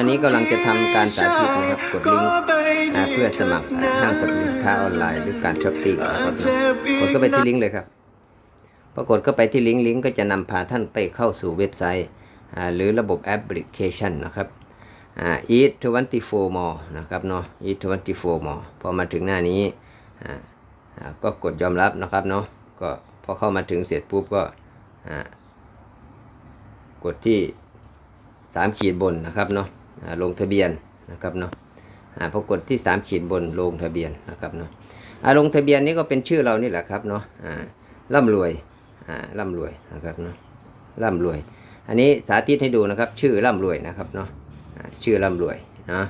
ตอนนี้กำลังจะทำการสาธิตนะครับกดลิงก์อ่าเพื่อสมัครอ่าห้างสรรพสินค้าออนไลน์หรือการช้อปปิ้งนะครับกดเข้าไปที่ลิงก์เลยครับพอกดเข้าไปที่ลิงก์ลิงก์ก็จะนำพาท่านไปเข้าสู่เว็บไซต์อ่าหรือระบบแอปพลิเคชันนะครับอ่า eat 24 more นะครับเนาะ eat 24 more พอมาถึงหน้านี้อ่าอ่าก็กดยอมรับนะครับเนาะก็พอเข้ามาถึงเสร็จปุ๊บก็อ่ากดที่สามขีดบนนะครับเนาะอ่า ลงทะเบียนนะครับเนาะอ่าพอกดที่สามขีดบนลงทะเบียนนะครับเนาะอ่าลงทะเบียนนี้ก็เป็นชื่อเรานี่แหละครับเนาะอ่าร่ำรวยอ่าร่ำรวยนะครับเนาะร่ำรวย อันนี้สาธิตให้ดูนะครับ ชื่อร่ำรวยนะครับเนาะชื่อร่ำรวยเนาะ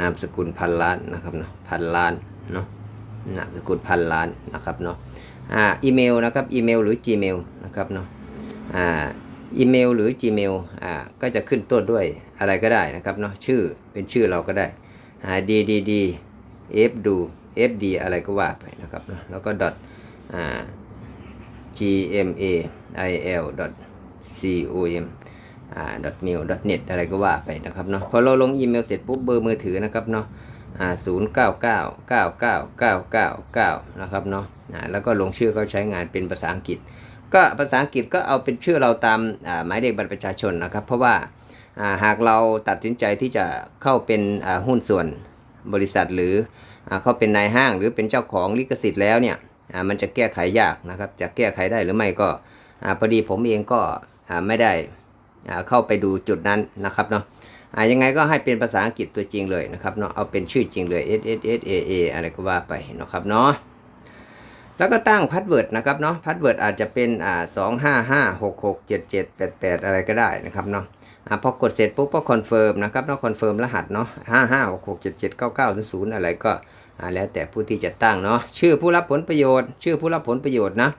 นามสกุลพันล้านนะครับเนาะพันล้านเนาะนามสกุลพันล้านนะครับเนาะอ่าอีเมลนะครับอีเมลหรือ Gmail นะครับเนาะอ่า อีเมลหรือ Gmail อ่าก็จะขึ้นต้นด้วยอะไรก็ได้นะครับเนาะชื่อเป็นชื่อเราก็ได้อ่า ddd f ดู fd อะไรก็ว่าไปนะครับเนาะแล้วก็ dot อ่า gmail dot com อ่า dot mail dot net อะไรก็ว่าไปนะครับเนาะพอเราลงอีเมลเสร็จปุ๊บเบอร์มือถือนะครับเนาะอ่าศูนย์เก้าเก้าเก้าเก้าเก้าเก้าเก้านะครับเนาะอ่าแล้วก็ลงชื่อเขาใช้งานเป็นภาษาอังกฤษ ก็ภาษาอังกฤษก็เอาเป็นชื่อเราตามหมายเลขบัตรประชาชนนะครับ เพราะว่าหากเราตัดสินใจที่จะเข้าเป็นหุ้นส่วนบริษัทหรือเข้าเป็นนายห้างหรือเป็นเจ้าของลิขสิทธิ์แล้วเนี่ยมันจะแก้ไขยากนะครับ จะแก้ไขได้หรือไม่ก็พอดีผมเองก็ไม่ได้เข้าไปดูจุดนั้นนะครับเนาะยังไงก็ให้เป็นภาษาอังกฤษตัวจริงเลยนะครับเนาะเอาเป็นชื่อจริงเลย S S S A A อะไรก็ว่าไปนะครับเนาะ แล้วก็ตั้งพาสเวิร์ดนะครับเนาะพาสเวิร์ดอาจจะเป็นอ่าสองห้าห้าหกหกเจ็ดเจ็ดแปดแปดอะไรก็ได้นะครับเนาะอ่าพอกดเสร็จปุ๊บก็คอนเฟิร์มนะครับเนาะคอนเฟิร์มรหัสเนาะห้าห้าหกหกเจ็ดเจ็ดเก้าเก้าศูนย์อะไรก็อ่าแล้วแต่ผู้ที่จะตั้งเนาะชื่อผู้รับผลประโยชน์ ชื่อผู้รับผลประโยชน์นะ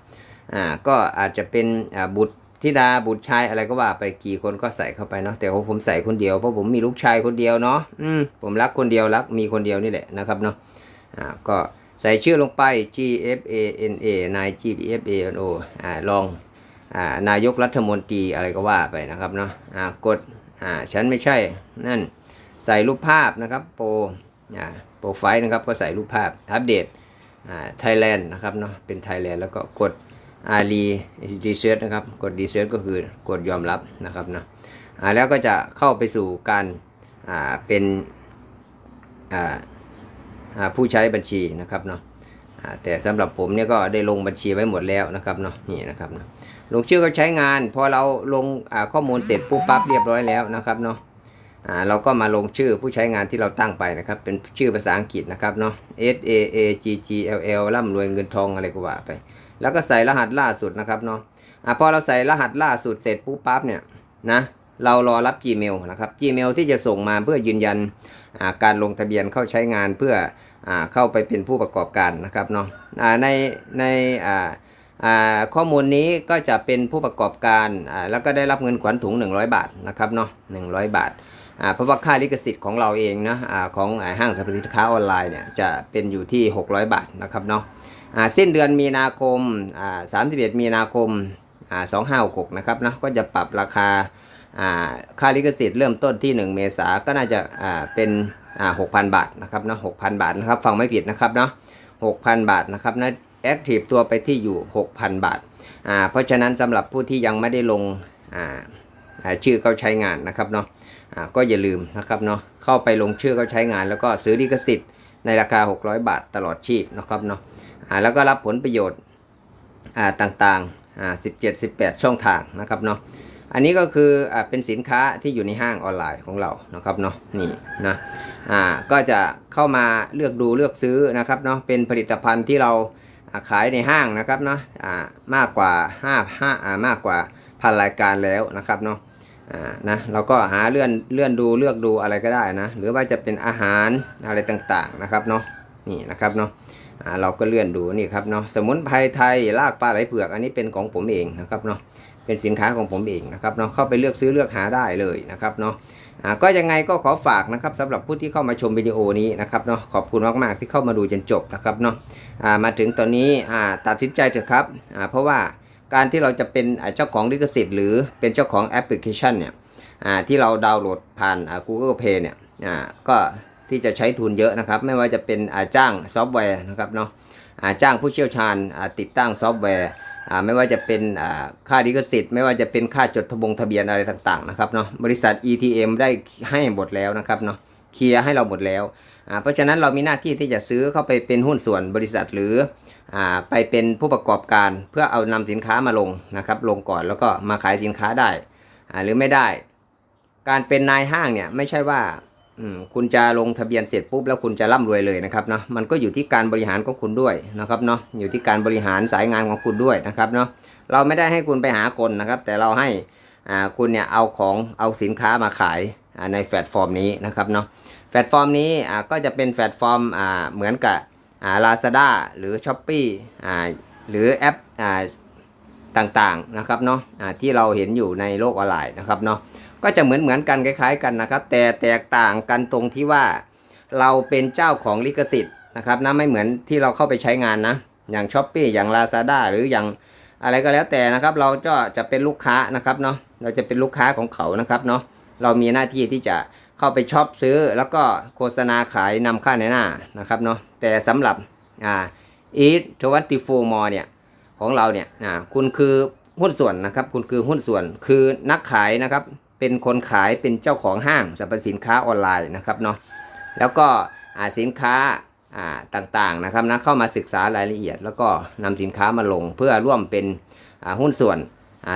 อ่าก็อาจจะเป็นอ่าบุตรธิดาบุตรชายอะไรก็ว่าไปกี่คนก็ใส่เข้าไปเนาะแต่ผมใส่คนเดียวเพราะผมมีลูกชายคนเดียวเนาะอืมผมรักคนเดียวรักมีคนเดียวนี่แหละนะครับเนาะอ่าก็ ใส่ชื่อลงไป G F A N A นาย G F A N O อ่าลองอ่านายกรัฐมนตรีอะไรก็ว่าไปนะครับเนาะอ่ากดอ่าฉันไม่ใช่นั่นใส่รูปภาพนะครับโปรอ่าโปรไฟล์นะครับก็ใส่รูปภาพอัปเดตอ่าไทยแลนด์นะครับเนาะเป็นไทยแลนด์แล้วก็กดอารีดีเซิร์นะครับกดดีเซิร์ก็คือกดยอมรับนะครับเนาะอ่าแล้วก็จะเข้าไปสู่การอ่าเป็นอ่า ผู้ใช้บัญชีนะครับเนาะแต่สำหรับผมเนี่ยก็ได้ลงบัญชีไว้หมดแล้วนะครับเนาะนี่นะครับเนาะลงชื่อเขาใช้งาน พอเราลงข้อมูลเสร็จปุ๊บปั๊บเรียบร้อยแล้วนะครับเนาะอ่าเราก็มาลงชื่อผู้ใช้งานที่เราตั้งไปนะครับ เป็นชื่อภาษาอังกฤษนะครับเนาะ S A A G G L L ร่ำรวยเงินทองอะไรก็ว่าไป แล้วก็ใส่รหัสล่าสุดนะครับเนาะอ่าพอเราใส่รหัสล่าสุดเสร็จปุ๊บปั๊บเนี่ยนะ เรารอรับ Gmail นะครับ Gmail ที่จะส่งมาเพื่อยืนยันการลงทะเบียนเข้าใช้งานเพื่ออเข้าไปเป็นผู้ประกอบการนะครับเนาะในในข้อมูลนี้ก็จะเป็นผู้ประกอบการแล้วก็ได้รับเงินขวัญถุง 100 บาทนะครับเนาะ100 บาทอ่าเพราะว่าค่าลิขสิทธิ์ของเราเองนะอของอห้างสรรพสินค้าออนไลน์เนี่ยจะเป็นอยู่ที่ 600 บาทนะครับเนาะสิ้นเดือนมีนาคม31 มีนาคมอ่า2566นะครับเนาะก็จะปรับราคา ค่าลิขสิทธิ์เริ่มต้นที่ 1 เมษาก็น่าจะาเป็นหกพันบาทนะครับเนาะหกพันบาทนะครับฟังไม่ผิดนะครับเนาะหกพันบาทนะครับนะแอคทีฟตัวไปที่อยู่หกพันบาทอ่าเพราะฉะนั้นสำหรับผู้ที่ยังไม่ได้ลงอ่าชื่อเขาใช้งานนะครับเนาะอ่าก็อย่าลืมนะครับเนาะเข้าไปลงชื่อเขาใช้งาน แล้วก็ซื้อลิขสิทธิ์ในราคา 600 บาทตลอดชีพนะครับเนาะอ่าแล้วก็รับผลประโยชน์อ่าต่างๆอ่า17 18 ช่องทางนะครับเนาะ อันนี้ก็คืออ่าเป็นสินค้าที่อยู่ในห้างออนไลน์ของเรานะครับเนาะนี่นะอ่าก็จะเข้ามาเลือกดูเลือกซื้อนะครับเนาะเป็นผลิตภัณฑ์ที่เราขายในห้างนะครับเนาะอ่ามากกว่า5 5อ่ามากกว่าพันรายการแล้วนะครับเนาะอ่านะเราก็หาเลื่อนเลื่อนดูเลือกดูอะไรก็ได้นะหรือว่าจะเป็นอาหารอะไรต่างๆนะครับเนาะนี่นะครับเนาะเราก็เลื่อนดูนี่ครับเนาะสมุนไพรไทยรากปลาไหลเผือกอันนี้เป็นของผมเองนะครับเนาะ เป็นสินค้าของผมเองนะครับเนาะเข้าไปเลือกซื้อเลือกหาได้เลยนะครับเนาะก็ยังไงก็ขอฝากนะครับสำหรับผู้ที่เข้ามาชมวิดีโอนี้นะครับเนาะขอบคุณมากๆที่เข้ามาดูจนจบนะครับเนาะมาถึงตอนนี้ตัดสินใจเถอะครับเพราะว่าการที่เราจะเป็นเจ้าของลิขสิทธิ์หรือเป็นเจ้าของแอปพลิเคชันเนี่ยที่เราดาวน์โหลดผ่าน Google Play เนี่ยก็ที่จะใช้ทุนเยอะนะครับ ไม่ว่าจะเป็นจ้างซอฟต์แวร์นะครับเนาะจ้างผู้เชี่ยวชาญติดตั้งซอฟต์แวร์ ไม่ว่าจะเป็นอ่าค่าลิขสิทธิ์ ไม่ว่าจะเป็นค่าจดทะบงทะเบียนอะไรต่างๆนะครับเนาะบริษัท ETM ได้ให้หมดแล้วนะครับเนาะเคลียร์ให้เราหมดแล้วอ่าเพราะฉะนั้นเรามีหน้าที่ที่จะซื้อเข้าไปเป็นหุ้นส่วนบริษัทหรืออ่าไปเป็นผู้ประกอบการเพื่อเอานำสินค้ามาลงนะครับ ลงก่อนแล้วก็มาขายสินค้าได้อ่าหรือไม่ได้ การเป็นนายห้างเนี่ยไม่ใช่ว่า คุณจะลงทะเบียนเสร็จปุ๊บแล้วคุณจะร่ำรวยเลยนะครับเนาะมันก็อยู่ที่การบริหารของคุณด้วยนะครับเนาะอยู่ที่การบริหารสายงานของคุณด้วยนะครับเนาะเราไม่ได้ให้คุณไปหาคนนะครับ แต่เราให้อ่าคุณเนี่ยเอาของเอาสินค้ามาขายในแพลตฟอร์มนี้นะครับเนาะแพลตฟอร์มนี้อ่าก็จะเป็นแพลตฟอร์มอ่าเหมือนกับอ่าลาซาด้าหรือ s h อ p e e อ่าหรือแอปอ่าต่างๆนะครับเนาะอ่าที่เราเห็นอยู่ในโลกออนไลน์นะครับเนาะ ก็จะเหมือนเหมือนกันคล้ายๆกันนะครับ แต่แตกต่างกันตรงที่ว่าเราเป็นเจ้าของลิขสิทธิ์นะครับนะไม่เหมือนที่เราเข้าไปใช้งานนะ อย่าง s h อ p e e อย่าง Lazada หรืออย่างอะไรก็แล้วแต่นะครับ เราก็จะเป็นลูกค้านะครับเนาะเราจะเป็นลูกค้าของเขานะครับเนาะเรามีหน้าที่ที่จะเข้าไปช็อปซื้อ แล้วก็โฆษณาขายนำค่าในหน้านะครับเนาะแต่สำหรับอ่าอีททวัติฟูมอเนี่ยของเราเนี่ยอ่าคุณคือหุ้นส่วนนะครับ คุณคือหุ้นส่วนคือนักขายนะครับ เป็นคนขายเป็นเจ้าของห้างสรรพสินค้าออนไลน์นะครับเนาะแล้วก็สินค้าต่างๆนะครับนะเข้ามาศึกษารายละเอียด แล้วก็นำสินค้ามาลง เพื่อร่วมเป็นหุ้นส่วน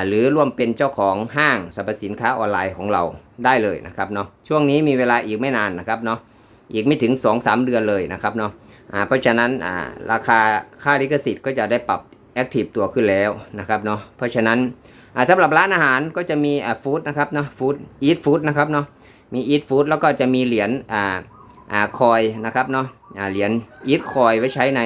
หรือร่วมเป็นเจ้าของห้างสรรพสินค้าออนไลน์ของเราได้เลยนะครับเนาะช่วงนี้มีเวลาอีกไม่นานนะครับเนาะอีกไม่ถึง 2-3 เดือนเลยนะครับเนาะเพราะฉะนั้นราคาค่าลิขสิทธิ์ก็จะได้ปรับแอคทีฟตัวขึ้นแล้วนะครับเนาะเพราะฉะนั้น สำหรับร้านอาหารก็จะมีฟู้ดนะครับเนาะฟู้ดอีทฟู้ดนะครับเนาะมีอีทฟู้ดแล้วก็จะมีเหรียญอ่าอ่าคอยนะครับเนาะอ่าเหรียญอีทคอยไว้ใช้ใน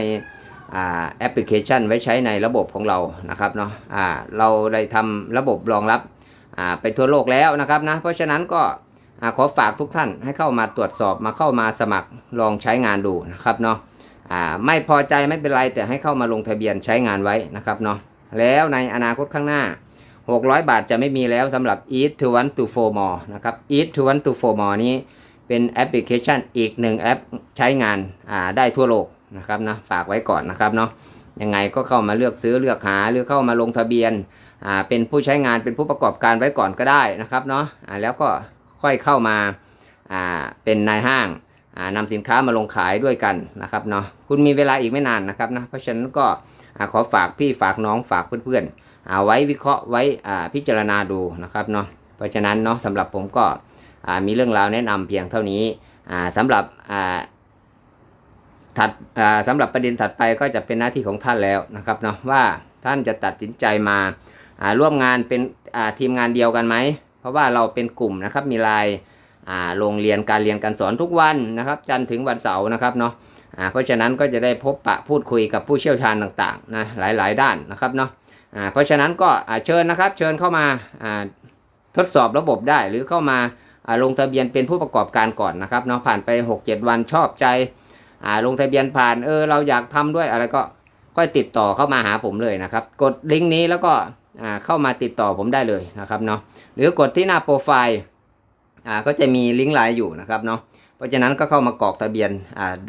อ่าแอปพลิเคชัน ไว้ใช้ในระบบของเรานะครับเนาะอ่าเราได้ทำระบบรองรับอ่าไปทั่วโลกแล้วนะครับนะเพราะฉะนั้นก็อ่าขอฝากทุกท่านให้เข้ามาตรวจสอบมาเข้ามาสมัครลองใช้งานดูนะครับเนาะอ่าไม่พอใจไม่เป็นไรแต่ให้เข้ามาลงทะเบียนใช้งานไว้นะครับเนาะแล้วในอนาคตข้างหน้า 600 บาทจะไม่มีแล้วสำหรับ Eat to Want to Four more นะครับ Eat to Want to Four more นี้เป็นแอปพลิเคชันอีกหนึ่งแอปใช้งานาได้ทั่วโลกนะครับนะฝากไว้ก่อนนะครับเนาะยังไงก็เข้ามาเลือกซื้อเลือกหาหรือเข้ามาลงทะเบียนเป็นผู้ใช้งานเป็นผู้ประกอบการไว้ก่อนก็ได้นะครับเนาะแล้วก็ค่อยเข้ามาาเป็นนายห้างานำสินค้ามาลงขายด้วยกันนะครับเนาะคุณมีเวลาอีกไม่นานนะครับนะเพราะฉะนั้นก็ ขอฝากพี่ฝากน้องฝากเพื่อนๆเอาไว้วิเคราะห์ไว้พิจารณาดูนะครับเนาะเพราะฉะนั้นเนาะสำหรับผมก็มีเรื่องราวแนะนำเพียงเท่านี้อ่าสำหรับถัดสำหรับประเด็นถัดไปก็จะเป็นหน้าที่ของท่านแล้วนะครับเนาะว่าท่านจะตัดสินใจมาร่วมงานเป็นทีมงานเดียวกันไหม เพราะว่าเราเป็นกลุ่มนะครับมีลน์อ่าโรงเรียนการเรียนการสอนทุกวันนะครับ จันทร์ถึงวันเสาร์นะครับเนาะ อ่าเพราะฉะนั้นก็จะได้พบปะพูดคุยกับผู้เชี่ยวชาญต่างๆนะหลายๆ ด้านนะครับเนาะอ่าเพราะฉะนั้นก็เชิญนะครับเชิญเข้ามาอ่าทดสอบระบบได้หรือเข้ามาลงทะเบียนเป็นผู้ประกอบการก่อนนะครับเนาะผ่านไป 6-7 วันชอบใจอ่าลงทะเบียนผ่านเออเราอยากทำด้วยอะไรก็ค่อยติดต่อเข้ามาหาผมเลยนะครับ กดลิงก์นี้แล้วก็เข้ามาติดต่อผมได้เลยนะครับเนาะหรือกดที่หน้าโปรไฟล์ก็จะมีลิงก์ไลน์อยู่นะครับเนาะ ราะฉะนั้นก็เข้ามากรอกทะเบียน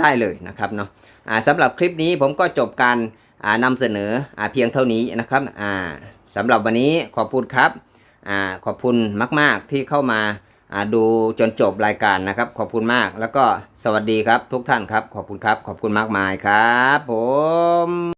ได้เลยนะครับเนาะสำหรับคลิปนี้ผมก็จบการนำเสนออเพียงเท่านี้นะครับสำหรับวันนี้ขอบคุณครับอขอบคุณมาก ๆ ที่เข้ามาดูจนจบรายการนะครับ ขอบคุณมากแล้วก็สวัสดีครับทุกท่านครับ ขอบคุณครับ ขอบคุณมากมายครับผม